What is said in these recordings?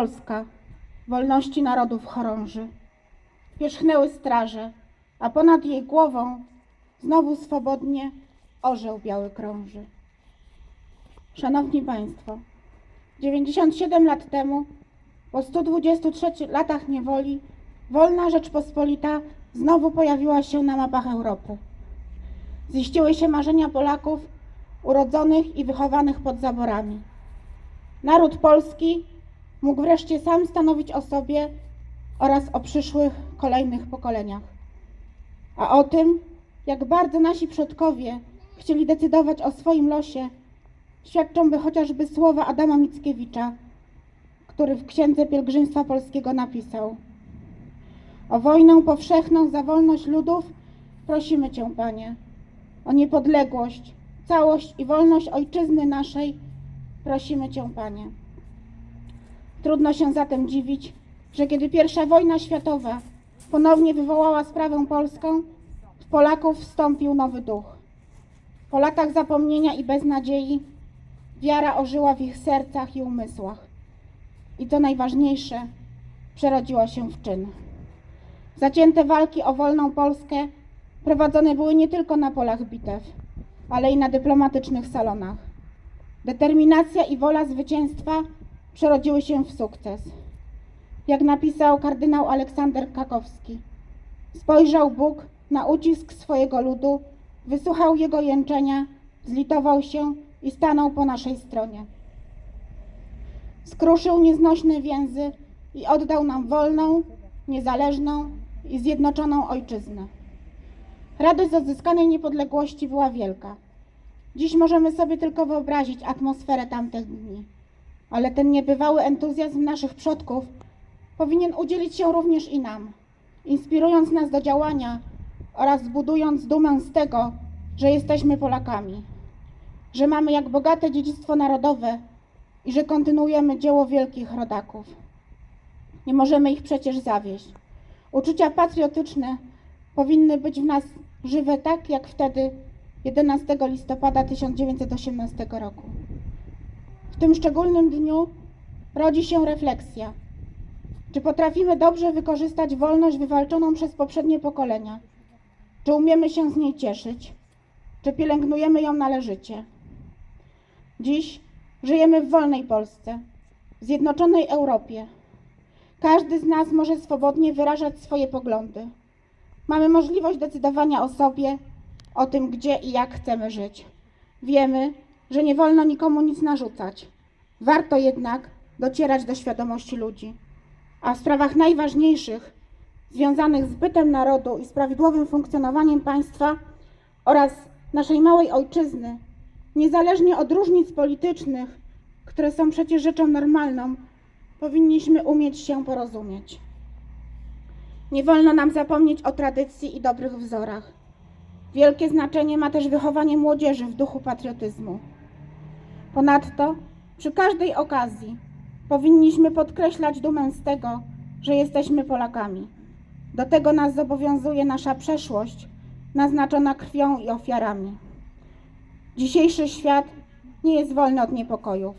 Polska, wolności narodów chorąży. Pierzchnęły straże, a ponad jej głową znowu swobodnie orzeł biały krąży. Szanowni Państwo, 97 lat temu, po 123 latach niewoli, wolna Rzeczpospolita znowu pojawiła się na mapach Europy. Ziściły się marzenia Polaków urodzonych i wychowanych pod zaborami. Naród polski mógł wreszcie sam stanowić o sobie oraz o przyszłych kolejnych pokoleniach. A o tym, jak bardzo nasi przodkowie chcieli decydować o swoim losie, świadczą by chociażby słowa Adama Mickiewicza, który w Księdze Pielgrzymstwa Polskiego napisał O wojnę powszechną za wolność ludów prosimy Cię, Panie, o niepodległość, całość i wolność Ojczyzny naszej prosimy Cię, Panie. Trudno się zatem dziwić, że kiedy pierwsza wojna światowa ponownie wywołała sprawę polską, w Polaków wstąpił nowy duch. Po latach zapomnienia i beznadziei wiara ożyła w ich sercach i umysłach. I to najważniejsze, przerodziła się w czyn. Zacięte walki o wolną Polskę prowadzone były nie tylko na polach bitew, ale i na dyplomatycznych salonach. Determinacja i wola zwycięstwa przerodziły się w sukces. Jak napisał kardynał Aleksander Kakowski, spojrzał Bóg na ucisk swojego ludu, wysłuchał jego jęczenia, zlitował się i stanął po naszej stronie. Skruszył nieznośne więzy i oddał nam wolną, niezależną i zjednoczoną ojczyznę. Radość z odzyskanej niepodległości była wielka. Dziś możemy sobie tylko wyobrazić atmosferę tamtych dni, ale ten niebywały entuzjazm naszych przodków powinien udzielić się również i nam, inspirując nas do działania oraz budując dumę z tego, że jesteśmy Polakami, że mamy jak bogate dziedzictwo narodowe i że kontynuujemy dzieło wielkich rodaków. Nie możemy ich przecież zawieść. Uczucia patriotyczne powinny być w nas żywe tak jak wtedy 11 listopada 1918 roku. W tym szczególnym dniu rodzi się refleksja. Czy potrafimy dobrze wykorzystać wolność wywalczoną przez poprzednie pokolenia? Czy umiemy się z niej cieszyć? Czy pielęgnujemy ją należycie? Dziś żyjemy w wolnej Polsce, w zjednoczonej Europie. Każdy z nas może swobodnie wyrażać swoje poglądy. Mamy możliwość decydowania o sobie, o tym, gdzie i jak chcemy żyć. Wiemy, że nie wolno nikomu nic narzucać. Warto jednak docierać do świadomości ludzi. A w sprawach najważniejszych, związanych z bytem narodu i z prawidłowym funkcjonowaniem państwa oraz naszej małej ojczyzny, niezależnie od różnic politycznych, które są przecież rzeczą normalną, powinniśmy umieć się porozumieć. Nie wolno nam zapomnieć o tradycji i dobrych wzorach. Wielkie znaczenie ma też wychowanie młodzieży w duchu patriotyzmu. Ponadto, przy każdej okazji powinniśmy podkreślać dumę z tego, że jesteśmy Polakami. Do tego nas zobowiązuje nasza przeszłość, naznaczona krwią i ofiarami. Dzisiejszy świat nie jest wolny od niepokojów.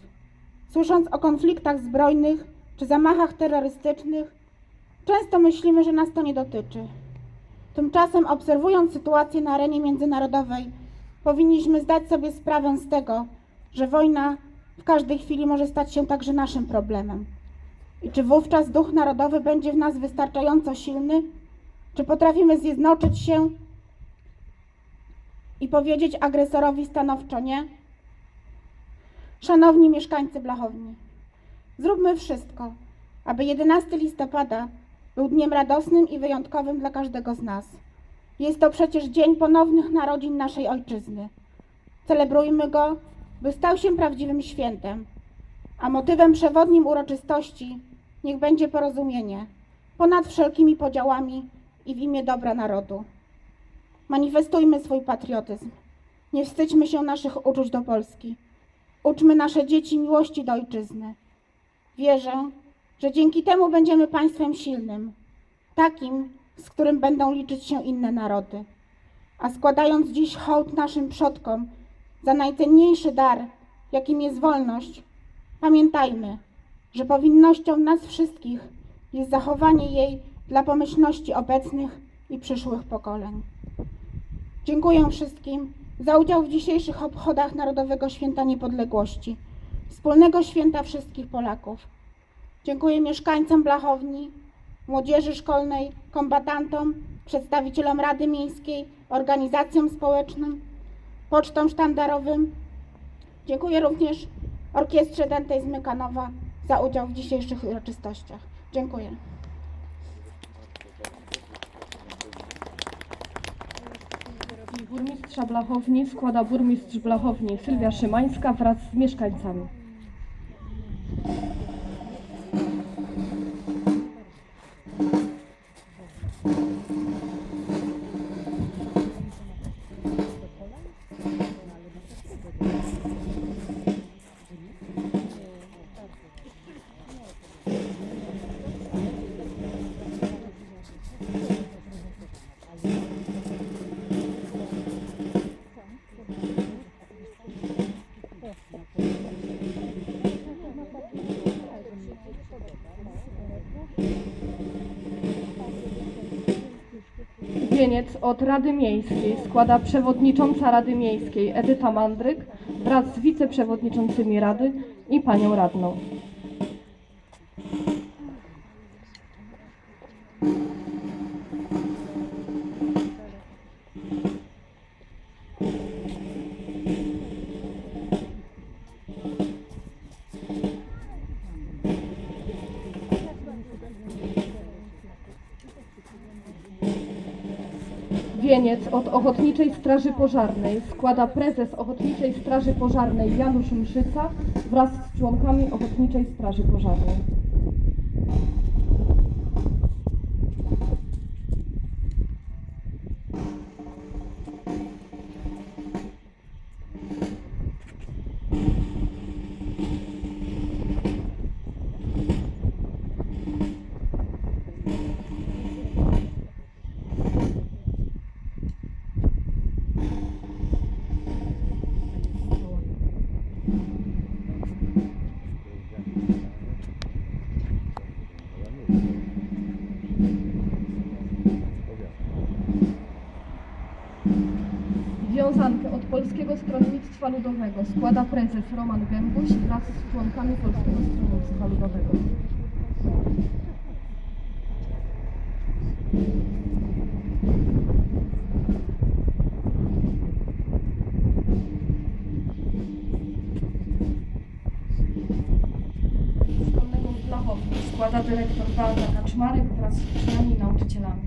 Słysząc o konfliktach zbrojnych czy zamachach terrorystycznych, często myślimy, że nas to nie dotyczy. Tymczasem, obserwując sytuację na arenie międzynarodowej, powinniśmy zdać sobie sprawę z tego, że wojna w każdej chwili może stać się także naszym problemem. I czy wówczas duch narodowy będzie w nas wystarczająco silny? Czy potrafimy zjednoczyć się i powiedzieć agresorowi stanowczo nie? Szanowni mieszkańcy Blachowni, zróbmy wszystko, aby 11 listopada był dniem radosnym i wyjątkowym dla każdego z nas. Jest to przecież dzień ponownych narodzin naszej ojczyzny. Celebrujmy go, by stał się prawdziwym świętem, a motywem przewodnim uroczystości niech będzie porozumienie ponad wszelkimi podziałami i w imię dobra narodu. Manifestujmy swój patriotyzm. Nie wstydźmy się naszych uczuć do Polski. Uczmy nasze dzieci miłości do ojczyzny. Wierzę, że dzięki temu będziemy państwem silnym, takim, z którym będą liczyć się inne narody. A składając dziś hołd naszym przodkom za najcenniejszy dar, jakim jest wolność, pamiętajmy, że powinnością nas wszystkich jest zachowanie jej dla pomyślności obecnych i przyszłych pokoleń. Dziękuję wszystkim za udział w dzisiejszych obchodach Narodowego Święta Niepodległości, wspólnego święta wszystkich Polaków. Dziękuję mieszkańcom Blachowni, młodzieży szkolnej, kombatantom, przedstawicielom Rady Miejskiej, organizacjom społecznym, pocztom sztandarowym. Dziękuję również Orkiestrze Dętej z Mykanowa za udział w dzisiejszych uroczystościach. Dziękuję. Burmistrza Blachowni składa burmistrz Blachowni Sylwia Szymańska wraz z mieszkańcami. Wieniec od Rady Miejskiej składa przewodnicząca Rady Miejskiej Edyta Mandryk wraz z wiceprzewodniczącymi Rady i panią radną. Wieniec od Ochotniczej Straży Pożarnej składa prezes Ochotniczej Straży Pożarnej Janusz Mszyca wraz z członkami Ochotniczej Straży Pożarnej. Polskiego Stronnictwa Ludowego składa prezes Roman Gębuś wraz z członkami Polskiego Stronnictwa Ludowego. Składa dyrektor Walda Kaczmarek wraz z uczniami i nauczycielami.